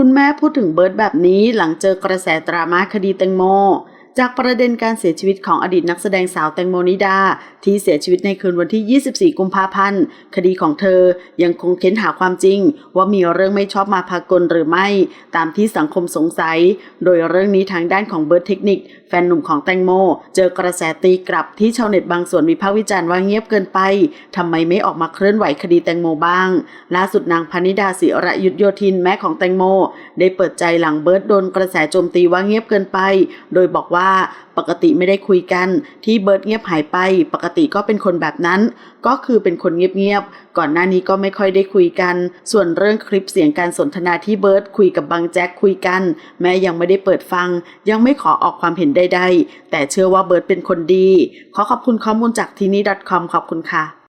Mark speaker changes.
Speaker 1: คุณแม่พูดถึงเบิร์ตแบบนี้หลังเจอกระแสดราม่าคดีแตงโม จากประเด็นการเสียชีวิตของอดีตนักแสดงสาวแตงโมนิดา ที่เสียชีวิตในคืนวันที่ 24 กุมภาพันธ์ คดีของเธอยังคงเค้นหาความจริง ว่ามีเรื่องไม่ชอบมาพากลหรือไม่ ตามที่สังคมสงสัย โดยเรื่องนี้ทางด้านของเบิร์ตเทคนิค แฟนหนุ่มของแตงโม เจอกระแสตีกลับที่ชาวเน็ตบางส่วนวิพากษ์วิจารณ์ว่าเงียบเกินไปทำไมไม่ออกมาเคลื่อนไหวคดีแตงโมบ้าง ล่าสุดนางพนิดาศิระยุทธโยธินแม่ของแตงโม ได้เปิดใจหลังเบิร์ตโดนกระแสโจมตีว่าเงียบเกินไป โดยบอกว่าปกติไม่ได้คุยกันที่เบิร์ตเงียบหายไป ปกติก็เป็นคนแบบนั้น ก็คือเป็นคนเงียบๆก่อนหน้านี้ก็ไม่ค่อยได้คุยกัน ส่วนเรื่องคลิปเสียงการสนทนาที่เบิร์ตคุยกับบังแจ็คคุยกัน แม้ยังไม่ได้เปิดฟัง ยังไม่ขอออกความเห็นใดๆแต่เชื่อว่าเบิร์ตเป็นคนดี ขอขอบคุณข้อมูลจากที่นี่ .com ขอบคุณค่ะ